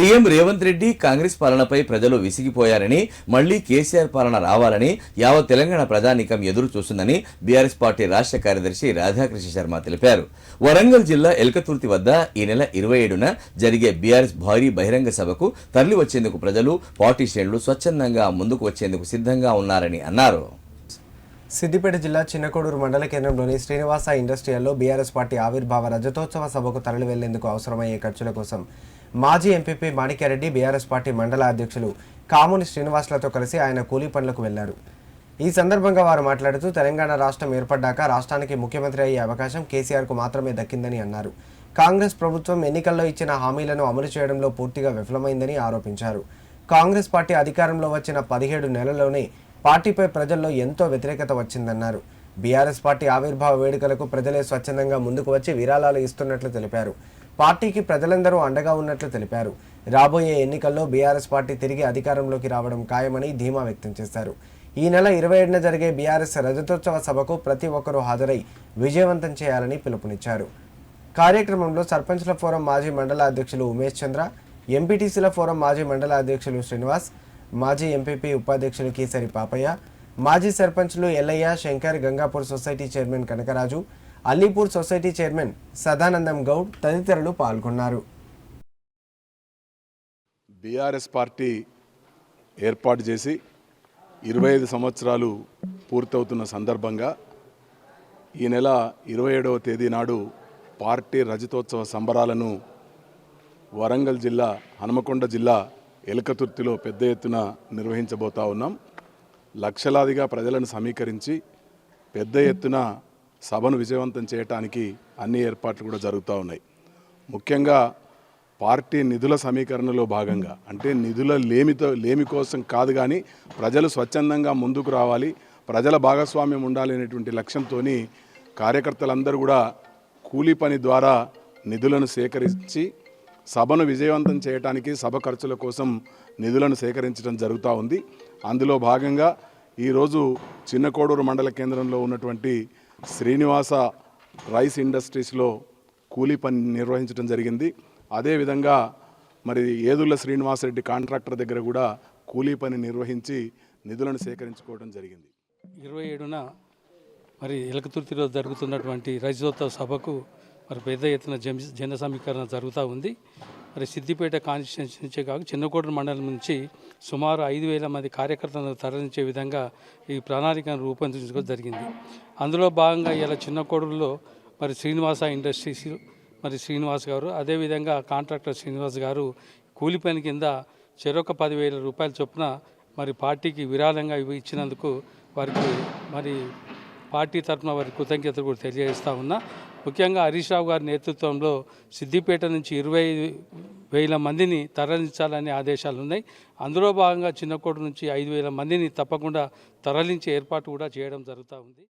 CM Revanth Reddy Congress పాలనపై ప్రజలు విసిగిపోయారని మళ్ళీ కేసీఆర్ పాలన రావాలని యావత్ తెలంగాణ ప్రజానీకం ఎదురు చూస్తుందని బీఆర్ఎస్ పార్టీ రాష్ట్ర కార్యదర్శి రాధాకృష్ణ శర్మ తెలిపారు. వరంగల్ జిల్లా ఎల్కతుర్తి వద్ద ఈ నెల ఇరవై ఏడున జరిగే బీఆర్ఎస్ భారీ బహిరంగ సభకు తరలి వచ్చేందుకు ప్రజలు పార్టీ శ్రేణులు స్వచ్ఛందంగా ముందుకు వచ్చేందుకు సిద్ధంగా ఉన్నారని అన్నారు. సిద్దిపేట జిల్లా చిన్నకోడూరు మండల కేంద్రంలోని శ్రీనివాస ఇండస్ట్రియల్లో బీఆర్ఎస్ పార్టీ ఆవిర్భావ రజతోత్సవ సభకు తరలి వెళ్ళేందుకు అవసరమయ్యే ఖర్చుల కోసం మాజీ ఎంపీపీ మాణిక్యారెడ్డి బీఆర్ఎస్ పార్టీ మండల అధ్యక్షులు కాముని శ్రీనివాసులతో కలిసి ఆయన కూలీ పనులకు వెళ్ళారు. ఈ సందర్భంగా వారు మాట్లాడుతూ తెలంగాణ రాష్ట్రం ఏర్పడ్డాక రాష్ట్రానికి ముఖ్యమంత్రి అయ్యే అవకాశం కేసీఆర్కు మాత్రమే దక్కిందని అన్నారు. కాంగ్రెస్ ప్రభుత్వం ఎన్నికల్లో ఇచ్చిన హామీలను అమలు చేయడంలో పూర్తిగా విఫలమైందని ఆరోపించారు. కాంగ్రెస్ పార్టీ అధికారంలో వచ్చిన పదిహేడు నెలల్లోనే పార్టీపై ప్రజల్లో ఎంతో వ్యతిరేకత వచ్చిందన్నారు. బీఆర్ఎస్ పార్టీ ఆవిర్భావ వేడుకలకు ప్రజలే స్వచ్ఛందంగా ముందుకు వచ్చి విరాళాలు ఇస్తున్నట్లు తెలిపారు. పార్టీకి ప్రజలందరూ అండగా ఉన్నట్లు తెలిపారు. రాబోయే ఎన్నికల్లో బీఆర్ఎస్ పార్టీ తిరిగి అధికారంలోకి రావడం ఖాయమని ధీమా వ్యక్తం చేశారు. ఈ నెల ఇరవై ఏడున జరిగే బీఆర్ఎస్ రజతోత్సవ సభకు ప్రతి ఒక్కరూ హాజరై విజయవంతం చేయాలని పిలుపునిచ్చారు. కార్యక్రమంలో సర్పంచ్ల ఫోరం మాజీ మండల అధ్యక్షులు ఉమేష్ చంద్ర ఎంపీటీసీల ఫోరం మాజీ మండల అధ్యక్షులు శ్రీనివాస్ మాజీ ఎంపీపీ ఉపాధ్యక్షులు కేసరి పాపయ్య మాజీ సర్పంచ్లు Ellayya Shankar Gangapur society chairman Kanakaraju Alipur society chairman Sadanandam Goud తదితరులు పాల్గొన్నారు. బీఆర్ఎస్ పార్టీ ఏర్పాటు చేసి ఇరవై ఐదు సంవత్సరాలు పూర్తవుతున్న సందర్భంగా ఈ నెల ఇరవై ఏడవ తేదీ నాడు పార్టీ రజతోత్సవ సంబరాలను వరంగల్ జిల్లా హనుమకొండ జిల్లా ఎలకతుర్తిలో పెద్ద ఎత్తున నిర్వహించబోతా ఉన్నాం. లక్షలాదిగా ప్రజలను సమీకరించి పెద్ద ఎత్తున సభను విజయవంతం చేయడానికి అన్ని ఏర్పాట్లు కూడా జరుగుతూ ఉన్నాయి. ముఖ్యంగా పార్టీ నిధుల సమీకరణలో భాగంగా అంటే నిధుల లేమితో లేమి కోసం కాదు కానీ ప్రజలు స్వచ్ఛందంగా ముందుకు రావాలి ప్రజల భాగస్వామ్యం ఉండాలి అనేటువంటి లక్ష్యంతో కార్యకర్తలందరూ కూడా కూలీ పని ద్వారా నిధులను సేకరించి సభను విజయవంతం చేయడానికి సభ ఖర్చుల కోసం నిధులను సేకరించడం జరుగుతూ ఉంది. అందులో భాగంగా ఈరోజు చిన్నకోడూరు మండల కేంద్రంలో ఉన్నటువంటి శ్రీనివాస రైస్ ఇండస్ట్రీస్లో కూలీ పని నిర్వహించడం జరిగింది. అదేవిధంగా మరి ఏదుల శ్రీనివాసరెడ్డి కాంట్రాక్టర్ దగ్గర కూడా కూలీ పని నిర్వహించి నిధులను సేకరించుకోవడం జరిగింది. ఇరవై ఏడున మరి ఎలకతుర్తిలో జరుగుతున్నటువంటి రైజోత్సవ సభకు మరి పెద్ద ఎత్తున జన్ జన సమీకరణ జరుగుతూ ఉంది. మరి సిద్దిపేట కాన్స్టిట్యున్సీ నుంచే కాక చిన్నకోట మండలం నుంచి సుమారు ఐదు వేల మంది కార్యకర్తలను తరలించే విధంగా ఈ ప్రణాళికను రూపొందించుకోవడం జరిగింది. అందులో భాగంగా ఇలా చిన్నకోడూరులో మరి శ్రీనివాస ఇండస్ట్రీస్ మరి శ్రీనివాస్ గారు అదేవిధంగా కాంట్రాక్టర్ శ్రీనివాస్ గారు కూలి పని కింద చెరొక పదివేల రూపాయల చొప్పున మరి పార్టీకి విరాళంగా ఇవి ఇచ్చినందుకు వారికి మరి పార్టీ తరఫున వారి కృతజ్ఞతలు కూడా తెలియజేస్తా ఉన్నా. ముఖ్యంగా హరీష్ రావు గారి నేతృత్వంలో సిద్దిపేట నుంచి ఇరవై వేల మందిని తరలించాలనే ఆదేశాలు ఉన్నాయి. అందులో భాగంగా చిన్నకోట నుంచి ఐదు వేల మందిని తప్పకుండా తరలించే ఏర్పాటు కూడా చేయడం జరుగుతూ ఉంది.